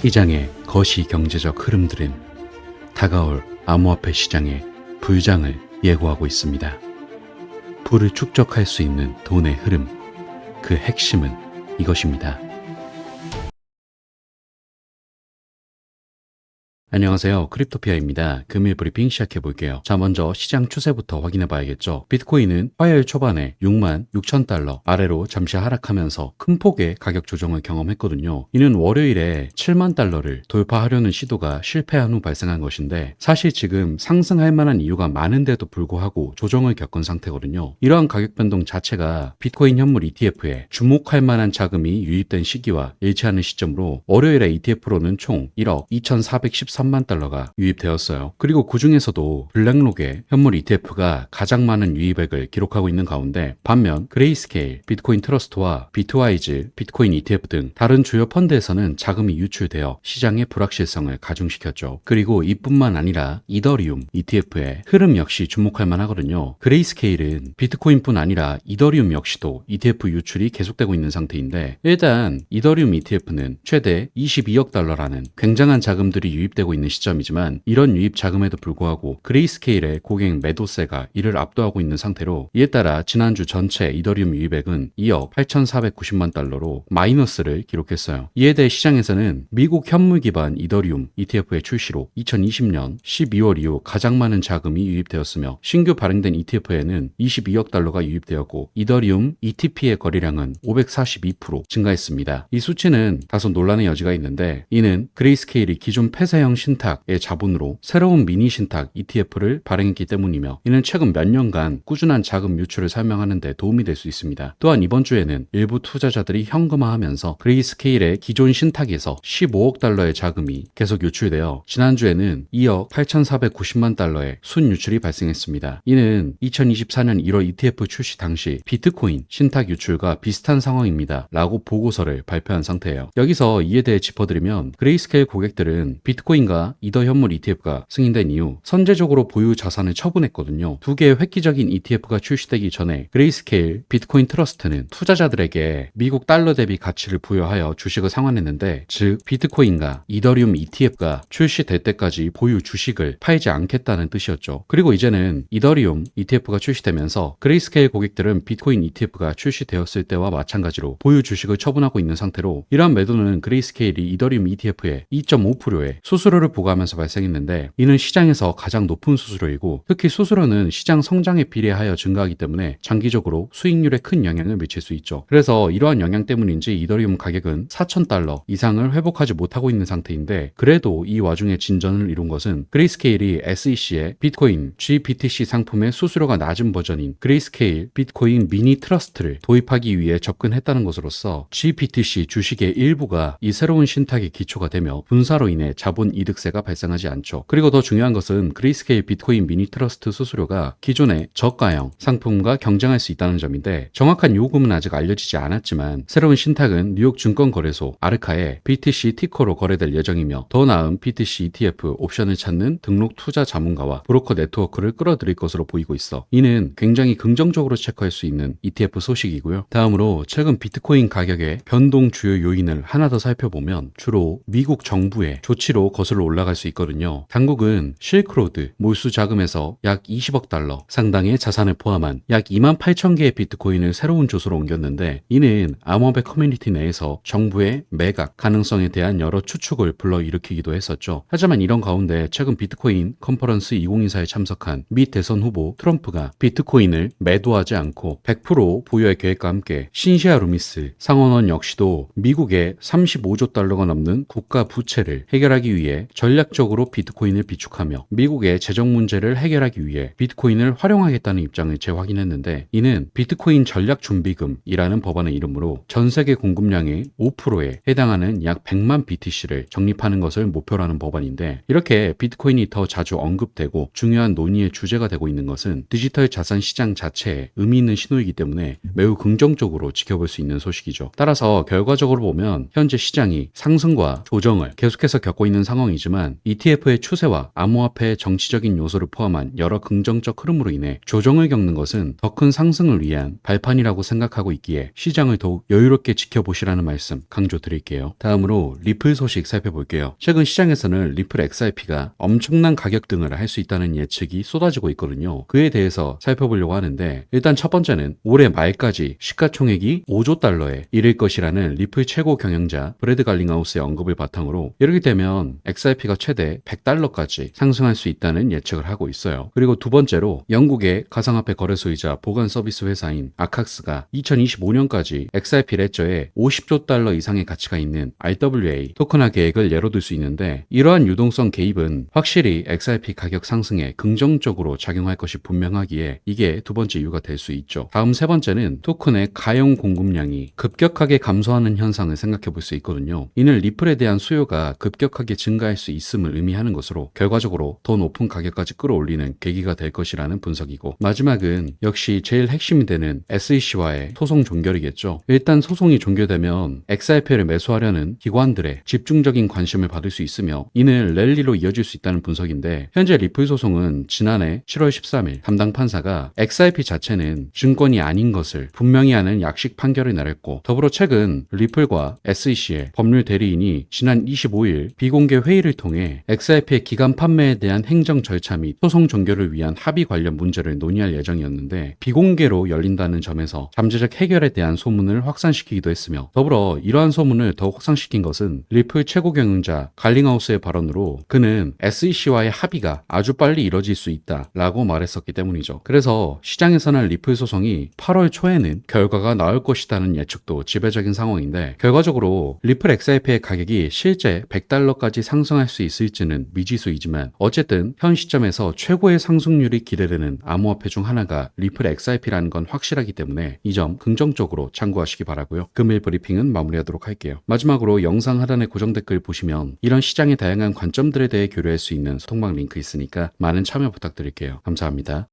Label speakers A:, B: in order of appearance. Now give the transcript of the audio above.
A: 시장의 거시 경제적 흐름들은 다가올 암호화폐 시장의 불장을 예고하고 있습니다. 부를 축적할 수 있는 돈의 흐름, 그 핵심은 이것입니다. 안녕하세요. 크립토피아입니다. 금일 브리핑 시작해 볼게요. 자, 먼저 시장 추세부터 확인해 봐야겠죠. 비트코인은 화요일 초반에 6만 6천 달러 아래로 잠시 하락하면서 큰 폭의 가격 조정을 경험했거든요. 이는 월요일에 7만 달러를 돌파하려는 시도가 실패한 후 발생한 것인데 사실 지금 상승할 만한 이유가 많은데도 불구하고 조정을 겪은 상태거든요. 이러한 가격 변동 자체가 비트코인 현물 ETF에 주목할 만한 자금이 유입된 시기와 일치하는 시점으로 월요일에 ETF로는 총 1억 2,413 3만 달러가 유입되었어요. 그리고 그 중에서도 블랙록의 현물 ETF가 가장 많은 유입액을 기록하고 있는 가운데 반면 그레이스케일, 비트코인 트러스트와 비트와이즈, 비트코인 ETF 등 다른 주요 펀드에서는 자금이 유출되어 시장의 불확실성을 가중시켰죠. 그리고 이뿐만 아니라 이더리움 ETF의 흐름 역시 주목할 만하거든요. 그레이스케일은 비트코인뿐 아니라 이더리움 역시도 ETF 유출이 계속되고 있는 상태인데 일단 이더리움 ETF는 최대 22억 달러라는 굉장한 자금들이 유입되고 있는 시점이지만 이런 유입 자금에도 불구하고 그레이스케일의 고객 매도세가 이를 압도하고 있는 상태로 이에 따라 지난주 전체 이더리움 유입액은 2억 8,490만 달러로 마이너스를 기록했어요. 이에 대해 시장에서는 미국 현물 기반 이더리움 ETF의 출시로 2020년 12월 이후 가장 많은 자금이 유입되었으며 신규 발행된 ETF에는 22억 달러가 유입되었고 이더리움 ETP의 거래량은 542% 증가했습니다. 이 수치는 다소 논란의 여지가 있는데 이는 그레이스케일이 기존 폐쇄형 신탁의 자본으로 새로운 미니 신탁 ETF를 발행했기 때문이며 이는 최근 몇 년간 꾸준한 자금 유출을 설명하는 데 도움이 될 수 있습니다. 또한 이번 주에는 일부 투자자들이 현금화하면서 그레이스케일의 기존 신탁에서 15억 달러의 자금이 계속 유출되어 지난주에는 2억 8,490만 달러의 순 유출이 발생했습니다. 이는 2024년 1월 ETF 출시 당시 비트코인 신탁 유출과 비슷한 상황입니다. 라고 보고서를 발표한 상태예요. 여기서 이에 대해 짚어드리면 그레이스케일 고객들은 비트코인 과 이더 현물 ETF가 승인된 이후 선제적으로 보유 자산을 처분했거든요. 두 개의 획기적인 ETF가 출시되기 전에 그레이스케일 비트코인 트러스트는 투자자들에게 미국 달러 대비 가치를 부여하여 주식을 상환했는데 즉 비트코인과 이더리움 ETF가 출시될 때까지 보유 주식을 팔지 않겠다는 뜻이었죠. 그리고 이제는 이더리움 ETF가 출시되면서 그레이스케일 고객들은 비트코인 ETF가 출시되었을 때와 마찬가지로 보유 주식을 처분하고 있는 상태로 이러한 매도는 그레이스케일이 이더리움 ETF의 2.5%의 수수료 를 부과하면서 발생했는데 이는 시장에서 가장 높은 수수료이고 특히 수수료는 시장 성장에 비례하여 증가하기 때문에 장기적으로 수익률에 큰 영향을 미칠 수 있죠. 그래서 이러한 영향 때문인지 이더리움 가격은 4,000달러 이상을 회복하지 못하고 있는 상태인데 그래도 이 와중에 진전을 이룬 것은 그레이스케일이 SEC의 비트코인 GBTC 상품의 수수료가 낮은 버전인 그레이스케일 비트코인 미니 트러스트를 도입하기 위해 접근했다는 것으로서 GBTC 주식의 일부가 이 새로운 신탁의 기초가 되며 분사로 인해 자본 이득 세가 발생하지 않죠. 그리고 더 중요한 것은 그레이스케일 비트코인 미니 트러스트 수수료가 기존의 저가형 상품과 경쟁할 수 있다는 점인데 정확한 요금은 아직 알려지지 않았지만 새로운 신탁은 뉴욕 증권거래소 아르카의 BTC 티커로 거래될 예정이며 더 나은 BTC ETF 옵션을 찾는 등록 투자 자문가와 브로커 네트워크를 끌어들일 것으로 보이고 있어 이는 굉장히 긍정적으로 체크할 수 있는 ETF 소식이고요. 다음으로 최근 비트코인 가격의 변동 주요 요인을 하나 더 살펴보면 주로 미국 정부의 조치로 거슬러 올라갈 수 있거든요. 당국은 실크로드 몰수 자금에서 약 20억 달러 상당의 자산을 포함한 약 2만 8천 개의 비트코인을 새로운 조소로 옮겼는데 이는 암호화폐 커뮤니티 내에서 정부의 매각 가능성에 대한 여러 추측을 불러일으키기도 했었죠. 하지만 이런 가운데 최근 비트코인 컨퍼런스 2024에 참석한 미 대선 후보 트럼프가 비트코인을 매도하지 않고 100% 보유할 계획과 함께 신시아 루미스 상원원 역시도 미국의 35조 달러가 넘는 국가 부채를 해결하기 위해 전략적으로 비트코인을 비축하며 미국의 재정 문제를 해결하기 위해 비트코인을 활용하겠다는 입장을 재확인했는데 이는 비트코인 전략 준비금이라는 법안의 이름으로 전 세계 공급량의 5%에 해당하는 약 100만 BTC를 적립하는 것을 목표로 하는 법안인데 이렇게 비트코인이 더 자주 언급되고 중요한 논의의 주제가 되고 있는 것은 디지털 자산 시장 자체에 의미 있는 신호이기 때문에 매우 긍정적으로 지켜볼 수 있는 소식이죠. 따라서 결과적으로 보면 현재 시장이 상승과 조정을 계속해서 겪고 있는 상황 상황이지만 ETF의 추세와 암호화폐의 정치적인 요소를 포함한 여러 긍정적 흐름으로 인해 조정을 겪는 것은 더 큰 상승을 위한 발판이라고 생각하고 있기에 시장을 더욱 여유롭게 지켜보시라는 말씀 강조드릴게요. 다음으로 리플 소식 살펴볼게요. 최근 시장에서는 리플 XRP가 엄청난 가격 등을 할 수 있다는 예측이 쏟아지고 있거든요. 그에 대해서 살펴보려고 하는데 일단 첫 번째는 올해 말까지 시가총액이 5조 달러에 이를 것이라는 리플 최고 경영자 브래드 갈링하우스의 언급을 바탕으로 이렇게 되면 XRP가 최대 100달러까지 상승할 수 있다는 예측을 하고 있어요. 그리고 두 번째로 영국의 가상화폐 거래소이자 보관 서비스 회사인 아칵스가 2025년까지 XRP 레저에 50조 달러 이상의 가치가 있는 RWA 토큰화 계획을 예로 들 수 있는데 이러한 유동성 개입은 확실히 XRP 가격 상승에 긍정적으로 작용할 것이 분명하기에 이게 두 번째 이유가 될 수 있죠. 다음 세 번째는 토큰의 가용 공급량이 급격하게 감소하는 현상을 생각해 볼 수 있거든요. 이는 리플에 대한 수요가 급격하게 증가 할 수 있음을 의미하는 것으로 결과적으로 더 높은 가격까지 끌어올리는 계기가 될 것이라는 분석이고 마지막은 역시 제일 핵심이 되는 SEC와의 소송 종결이겠죠. 일단 소송이 종결되면 XRP를 매수하려는 기관들의 집중적인 관심을 받을 수 있으며 이는 랠리로 이어질 수 있다는 분석인데 현재 리플 소송은 지난해 7월 13일 담당 판사가 XRP 자체는 증권이 아닌 것을 분명히 하는 약식 판결을 내렸고 더불어 최근 리플과 SEC의 법률 대리인이 지난 25일 비공개 회의 를 통해 XRP의 기간 판매에 대한 행정 절차 및 소송 종결을 위한 합의 관련 문제를 논의할 예정이었는데 비공개로 열린다는 점에서 잠재적 해결에 대한 소문을 확산시키기도 했으며 더불어 이러한 소문을 더욱 확산시킨 것은 리플 최고 경영자 갈링하우스의 발언으로 그는 SEC와의 합의가 아주 빨리 이뤄질 수 있다 라고 말했었기 때문이죠. 그래서 시장에서는 리플 소송이 8월 초에는 결과가 나올 것이라는 예측도 지배적인 상황인데 결과적으로 리플 XRP의 가격이 실제 100달러까지 상승 할 수 있을지는 미지수이지만 어쨌든 현 시점에서 최고의 상승률이 기대되는 암호화폐 중 하나가 리플 XRP라는 건 확실하기 때문에 이 점 긍정적으로 참고하시기 바라고요. 금일 브리핑은 마무리하도록 할게요. 마지막으로 영상 하단에 고정 댓글 보시면 이런 시장의 다양한 관점들에 대해 교류할 수 있는 소통방 링크 있으니까 많은 참여 부탁드릴게요. 감사합니다.